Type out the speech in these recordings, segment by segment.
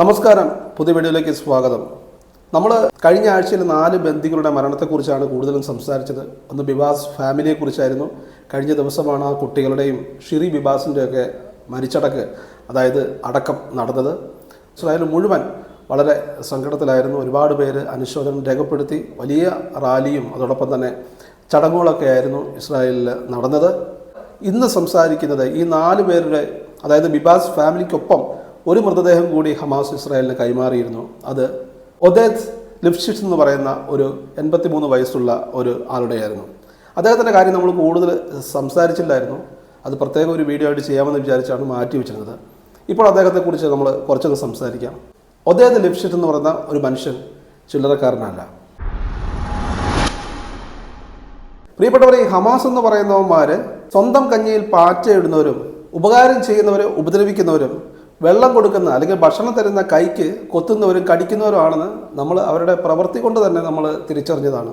നമസ്കാരം. പുതിയ വീഡിയോയിലേക്ക് സ്വാഗതം. നമ്മൾ കഴിഞ്ഞ ആഴ്ചയിൽ നാല് ബന്ധികളുടെ മരണത്തെക്കുറിച്ചാണ് കൂടുതലും സംസാരിച്ചത്. ഒന്ന് ബിബാസ് ഫാമിലിയെക്കുറിച്ചായിരുന്നു. കഴിഞ്ഞ ദിവസമാണ് ആ കുട്ടികളുടെയും ഷിറി ബിബാസിന്റെയൊക്കെ മരിച്ചടക്ക് അതായത് അടക്കം നടന്നത്. ഇസ്രായേൽ മുഴുവൻ വളരെ സങ്കടത്തിലായിരുന്നു. ഒരുപാട് പേര് അനുശോചനം രേഖപ്പെടുത്തി. വലിയ റാലിയും അതോടൊപ്പം തന്നെ ചടങ്ങുകളൊക്കെ ആയിരുന്നു ഇസ്രായേലിൽ നടന്നത്. ഇന്ന് സംസാരിക്കുന്നത് ഈ നാല് പേരുടെ അതായത് ബിബാസ് ഫാമിലിക്കൊപ്പം ഒരു മൃതദേഹം കൂടി ഹമാസ് ഇസ്രായേലിന് കൈമാറിയിരുന്നു. അത് ഒദേദ് ലിപ്ഷിറ്റ്സ് എന്ന് പറയുന്ന ഒരു എൺപത്തിമൂന്ന് വയസ്സുള്ള ഒരു ആളുടെയായിരുന്നു. അദ്ദേഹത്തിന്റെ കാര്യം നമ്മൾ കൂടുതൽ സംസാരിച്ചില്ലായിരുന്നു. അത് പ്രത്യേക ഒരു വീഡിയോ ആയിട്ട് ചെയ്യാമെന്ന് വിചാരിച്ചാണ് മാറ്റി വെച്ചിരുന്നത്. ഇപ്പോൾ അദ്ദേഹത്തെക്കുറിച്ച് നമ്മൾ കുറച്ചൊന്ന് സംസാരിക്കാം. ഒദേദ് ലിപ്ഷിറ്റ് എന്ന് പറയുന്ന ഒരു മനുഷ്യൻ ചില്ലറക്കാരനല്ല. പ്രിയപ്പെട്ടവരെ ഈ ഹമാസ് എന്ന് പറയുന്നവന്മാർ സ്വന്തം കഞ്ഞിയിൽ പാറ്റയിടുന്നവരും ഉപകാരം ചെയ്യുന്നവരും ഉപദ്രവിക്കുന്നവരും വെള്ളം കൊടുക്കുന്ന അല്ലെങ്കിൽ ഭക്ഷണം തരുന്ന കൈക്ക് കൊത്തുന്നവരും കടിക്കുന്നവരും ആണെന്ന് നമ്മൾ അവരുടെ പ്രവൃത്തി കൊണ്ട് തന്നെ നമ്മൾ തിരിച്ചറിഞ്ഞതാണ്.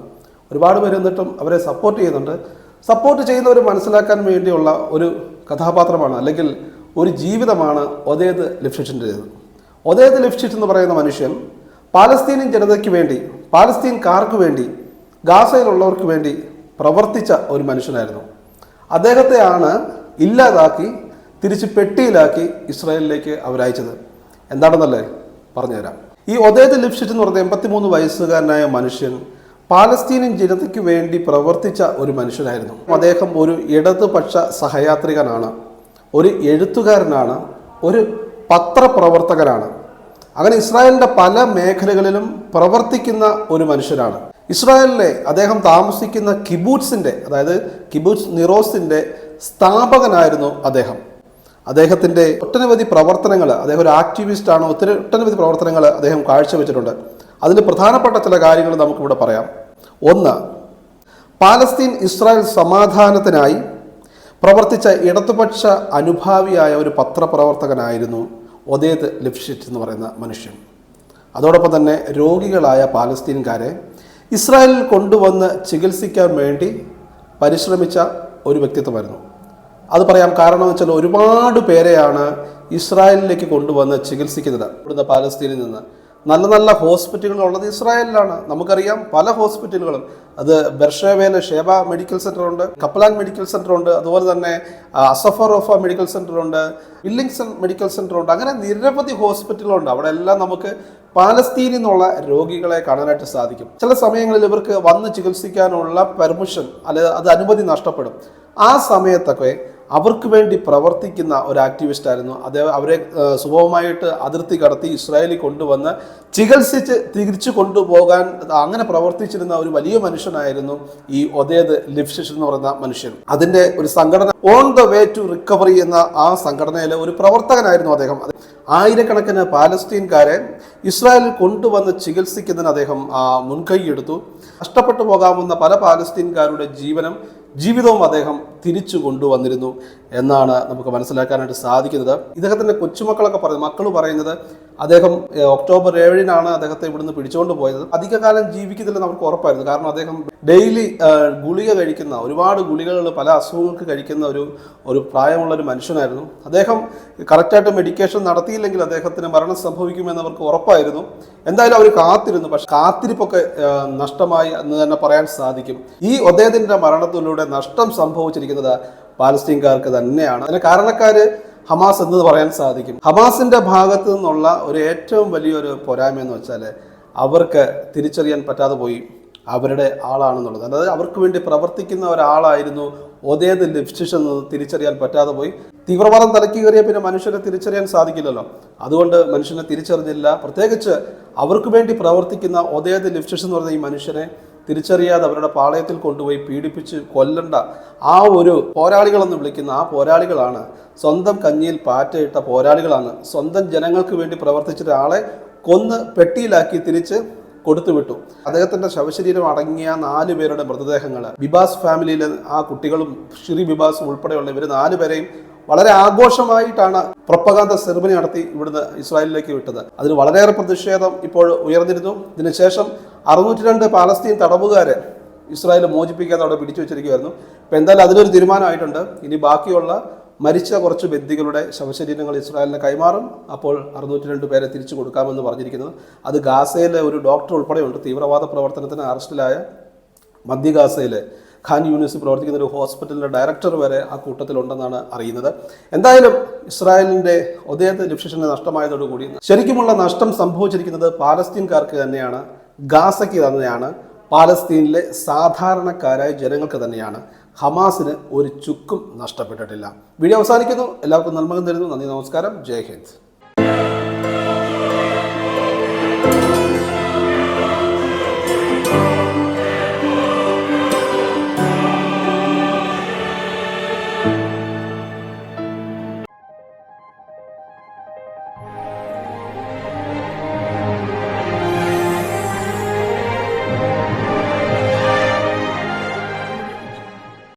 ഒരുപാട് പേര് എന്നിട്ടും അവരെ സപ്പോർട്ട് ചെയ്യുന്നുണ്ട്. സപ്പോർട്ട് ചെയ്യുന്നവർ മനസ്സിലാക്കാൻ വേണ്ടിയുള്ള ഒരു കഥാപാത്രമാണ് അല്ലെങ്കിൽ ഒരു ജീവിതമാണ് ഒതേത് ലിഫ്ഷിറ്റിന്റേത് ഒതേത് ലിഫ്ഷിറ്റ് എന്ന് പറയുന്ന മനുഷ്യൻ പാലസ്തീനിയൻ ജനതയ്ക്ക് വേണ്ടി പാലസ്തീൻകാർക്ക് വേണ്ടി ഗാസയിലുള്ളവർക്ക് വേണ്ടി പ്രവർത്തിച്ച ഒരു മനുഷ്യനായിരുന്നു. അദ്ദേഹത്തെയാണ് ഇല്ലാതാക്കി തിരിച്ച് പെട്ടിയിലാക്കി ഇസ്രായേലിലേക്ക് അവരയച്ചത് എന്താണെന്നല്ലേ പറഞ്ഞുതരാം. ഈ ഒതേത് ലിപ്ഷിറ്റ് എന്ന് പറയുന്ന എൺപത്തിമൂന്ന് വയസ്സുകാരനായ മനുഷ്യൻ പാലസ്തീനിയൻ ജനതയ്ക്ക് വേണ്ടി പ്രവർത്തിച്ച ഒരു മനുഷ്യനായിരുന്നു. അദ്ദേഹം ഒരു ഇടതുപക്ഷ സഹയാത്രികനാണ്. ഒരു എഴുത്തുകാരനാണ്. ഒരു പത്രപ്രവർത്തകനാണ്. അങ്ങനെ ഇസ്രായേലിന്റെ പല മേഖലകളിലും പ്രവർത്തിക്കുന്ന ഒരു മനുഷ്യനാണ്. ഇസ്രായേലിലെ അദ്ദേഹം താമസിക്കുന്ന കിബൂട്ട്സിന്റെ അതായത് കിബൂട്ട്സ് നിറോസിന്റെ സ്ഥാപകനായിരുന്നു അദ്ദേഹം. അദ്ദേഹത്തിന്റെ ഒട്ടനവധി പ്രവർത്തനങ്ങൾ അദ്ദേഹം ഒരു ആക്ടിവിസ്റ്റ് ആണ് ഒത്തിരി ഒട്ടനവധി പ്രവർത്തനങ്ങൾ അദ്ദേഹം കാഴ്ചവെച്ചിട്ടുണ്ട്. അതിൽ പ്രധാനപ്പെട്ട ചില കാര്യങ്ങൾ നമുക്കിവിടെ പറയാം. ഒന്ന് പാലസ്തീൻ ഇസ്രായേൽ സമാധാനത്തിനായി പ്രവർത്തിച്ച ഇടതുപക്ഷ അനുഭാവിയായ ഒരു പത്രപ്രവർത്തകനായിരുന്നു ഒതേത് ലിഫ്ഷിറ്റ് എന്ന് പറയുന്ന മനുഷ്യൻ. അതോടൊപ്പം തന്നെ രോഗികളായ പാലസ്തീൻകാരെ ഇസ്രായേലിൽ കൊണ്ടുവന്ന് ചികിത്സിക്കാൻ വേണ്ടി പരിശ്രമിച്ച ഒരു വ്യക്തിത്വമായിരുന്നു. അത് പറയാം കാരണം വെച്ചാൽ ഒരുപാട് പേരെയാണ് ഇസ്രായേലിലേക്ക് കൊണ്ടുവന്ന് ചികിത്സിക്കുന്നത്. ഇവിടുന്ന് പാലസ്തീനിൽ നിന്ന്. നല്ല നല്ല ഹോസ്പിറ്റലുകൾ ഉള്ളത് ഇസ്രായേലിലാണ്. നമുക്കറിയാം പല ഹോസ്പിറ്റലുകളും. അത് ബെർഷേവയിലെ ഷേബ മെഡിക്കൽ സെന്റർ ഉണ്ട് കപ്പലാൻ മെഡിക്കൽ സെന്റർ ഉണ്ട് അതുപോലെ തന്നെ അസഫറോഫ മെഡിക്കൽ സെന്റർ ഉണ്ട് ഇല്ലിങ്സൺ മെഡിക്കൽ സെന്റർ ഉണ്ട്. അങ്ങനെ നിരവധി ഹോസ്പിറ്റലുകളുണ്ട്. അവിടെ എല്ലാം നമുക്ക് പാലസ്തീനിൽ നിന്നുള്ള രോഗികളെ കാണാനായിട്ട് സാധിക്കും. ചില സമയങ്ങളിൽ ഇവർക്ക് വന്ന് ചികിത്സിക്കാനുള്ള പെർമിഷൻ അല്ലെ അത് അനുമതി നഷ്ടപ്പെടും. ആ സമയത്തൊക്കെ അവർക്ക് വേണ്ടി പ്രവർത്തിക്കുന്ന ഒരു ആക്ടിവിസ്റ്റ് ആയിരുന്നു. അദ്ദേഹം അവരെ സുഭവമായിട്ട് അതിർത്തി കടത്തി ഇസ്രായേലിൽ കൊണ്ടുവന്ന് ചികിത്സിച്ച് തിരിച്ചു കൊണ്ടുപോകാൻ അങ്ങനെ പ്രവർത്തിച്ചിരുന്ന ഒരു വലിയ മനുഷ്യനായിരുന്നു ഈ ഒതേദ് ലിപ്ഷിഷ് എന്ന് പറയുന്ന മനുഷ്യൻ. അതിന്റെ ഒരു സംഘടന on the way to recovery എന്ന ആ സംഘടനയിലെ ഒരു പ്രവർത്തകനായിരുന്നു അദ്ദേഹം. ആയിരക്കണക്കിന് പാലസ്തീൻകാരെ ഇസ്രായേലിൽ കൊണ്ടുവന്ന് ചികിത്സിക്കുന്നതിന് അദ്ദേഹം മുൻകൈയെടുത്തു നഷ്ടപ്പെട്ടു പോകാവുന്ന പല പാലസ്തീൻകാരുടെ ജീവനം ജീവിതവും അദ്ദേഹം തിരിച്ചു കൊണ്ടുവന്നിരുന്നു എന്നാണ് നമുക്ക് മനസ്സിലാക്കാനായിട്ട് സാധിക്കുന്നത്. ഇദ്ദേഹത്തിന്റെ കൊച്ചുമക്കളൊക്കെ പറയുന്നത് മക്കൾ പറയുന്നത് അദ്ദേഹം ഒക്ടോബർ ഏഴിനാണ് അദ്ദേഹത്തെ ഇവിടുന്ന് പിടിച്ചുകൊണ്ട് പോയത്. അധികകാലം ജീവിക്കുന്നില്ലെന്ന് അവർക്ക് ഉറപ്പായിരുന്നു. കാരണം അദ്ദേഹം ഡെയിലി ഗുളിക കഴിക്കുന്ന ഒരുപാട് ഗുളികകൾ പല അസുഖങ്ങൾക്ക് കഴിക്കുന്ന ഒരു ഒരു പ്രായമുള്ള ഒരു മനുഷ്യനായിരുന്നു. അദ്ദേഹം കറക്റ്റായിട്ട് മെഡിക്കേഷൻ നടത്തിയില്ലെങ്കിൽ അദ്ദേഹത്തിന് മരണം സംഭവിക്കുമെന്ന് അവർക്ക് ഉറപ്പായിരുന്നു. എന്തായാലും അവർ കാത്തിരുന്നു. പക്ഷെ കാത്തിരിപ്പൊക്കെ നഷ്ടമായി എന്ന് തന്നെ പറയാൻ സാധിക്കും. ഈ അദ്ദേഹത്തിന്റെ മരണത്തിലൂടെ നഷ്ടം സംഭവിച്ചിരിക്കുന്നത് പാലസ്തീൻകാർക്ക് തന്നെയാണ്. അതിന് കാരണക്കാര് ഹമാസ് എന്ന് പറയാൻ സാധിക്കും. ഹമാസിന്റെ ഭാഗത്തു നിന്നുള്ള ഒരു ഏറ്റവും വലിയൊരു പോരായ്മ എന്ന് വെച്ചാൽ അവർക്ക് തിരിച്ചറിയാൻ പറ്റാതെ പോയി. അവരുടെ ആളാണെന്നുള്ളത്. അതായത് അവർക്ക് വേണ്ടി പ്രവർത്തിക്കുന്ന ഒരാളായിരുന്നു ഒതേത് ലിപ്സ്റ്റിഷ് എന്ന് തിരിച്ചറിയാൻ പറ്റാതെ പോയി. തീവ്രവാദം തലക്കി കയറിയ പിന്നെ മനുഷ്യനെ തിരിച്ചറിയാൻ സാധിക്കില്ലല്ലോ. അതുകൊണ്ട് മനുഷ്യനെ തിരിച്ചറിഞ്ഞില്ല. പ്രത്യേകിച്ച് അവർക്ക് വേണ്ടി പ്രവർത്തിക്കുന്ന ഒതേത് ലിപ്സ്റ്റിഷ് എന്ന് പറയുന്ന ഈ മനുഷ്യനെ തിരിച്ചറിയാതെ അവരുടെ പാളയത്തിൽ കൊണ്ടുപോയി പീഡിപ്പിച്ച് കൊല്ലണ്ട ആ ഒരു പോരാളികളെന്ന് വിളിക്കുന്ന ആ പോരാളികളാണ് സ്വന്തം കഞ്ഞിയിൽ പാറ്റയിട്ട പോരാളികളാണ്. സ്വന്തം ജനങ്ങൾക്ക് വേണ്ടി പ്രവർത്തിച്ചിട്ട് ആളെ കൊന്ന് പെട്ടിയിലാക്കി തിരിച്ച് കൊടുത്തുവിട്ടു. അദ്ദേഹത്തിന്റെ ശവശരീരം അടങ്ങിയ നാല് പേരുടെ മൃതദേഹങ്ങൾ ബിബാസ് ഫാമിലിയിലെ ആ കുട്ടികളും ശ്രീ ബിബാസും ഉൾപ്പെടെയുള്ള ഇവർ നാലുപേരെയും വളരെ ആഘോഷമായിട്ടാണ് പ്രൊപ്പകാന്ത സെറിമണി നടത്തി ഇവിടുന്ന് ഇസ്രായേലിലേക്ക് വിട്ടത്. അതിന് വളരെയേറെ പ്രതിഷേധം ഇപ്പോൾ ഉയർന്നിരുന്നു. ഇതിനുശേഷം അറുന്നൂറ്റി രണ്ട് പാലസ്തീൻ തടവുകാരെ ഇസ്രായേൽ മോചിപ്പിക്കാതെ അവിടെ പിടിച്ചു വെച്ചിരിക്കുകയായിരുന്നു ഇപ്പം എന്തായാലും അതിനൊരു തീരുമാനമായിട്ടുണ്ട്. ഇനി ബാക്കിയുള്ള മരിച്ച കുറച്ച് ബന്ദികളുടെ ശവശരീരങ്ങൾ ഇസ്രായേലിന് കൈമാറും. അപ്പോൾ അറുന്നൂറ്റി രണ്ട് പേരെ തിരിച്ചു കൊടുക്കാമെന്ന് പറഞ്ഞിരിക്കുന്നത്. അത് ഗാസയിലെ ഒരു ഡോക്ടർ ഉൾപ്പെടെയുണ്ട്. തീവ്രവാദ പ്രവർത്തനത്തിന് അറസ്റ്റിലായ മധ്യ ഗാസയിലെ ഖാൻ യൂണിവേഴ്സിറ്റി പ്രവർത്തിക്കുന്ന ഒരു ഹോസ്പിറ്റലിന്റെ ഡയറക്ടർ വരെ ആ കൂട്ടത്തിലുണ്ടെന്നാണ് അറിയുന്നത്. എന്തായാലും ഇസ്രായേലിന്റെ ഉദയത്തെ ഡിവിഷന് നഷ്ടമായതോടുകൂടി ശരിക്കുമുള്ള നഷ്ടം സംഭവിച്ചിരിക്കുന്നത് പാലസ്തീൻകാർക്ക് തന്നെയാണ്. ഗാസയ്ക്ക് തന്നെയാണ്. പാലസ്തീനിലെ സാധാരണക്കാരായ ജനങ്ങൾക്ക് തന്നെയാണ്. ഹമാസിന് ഒരു ചുക്കും നഷ്ടപ്പെട്ടിട്ടില്ല. വീഡിയോ അവസാനിക്കുന്നു. എല്ലാവർക്കും നന്മകം തരുന്നു. നന്ദി നമസ്കാരം. ജയ് ഹിന്ദ്.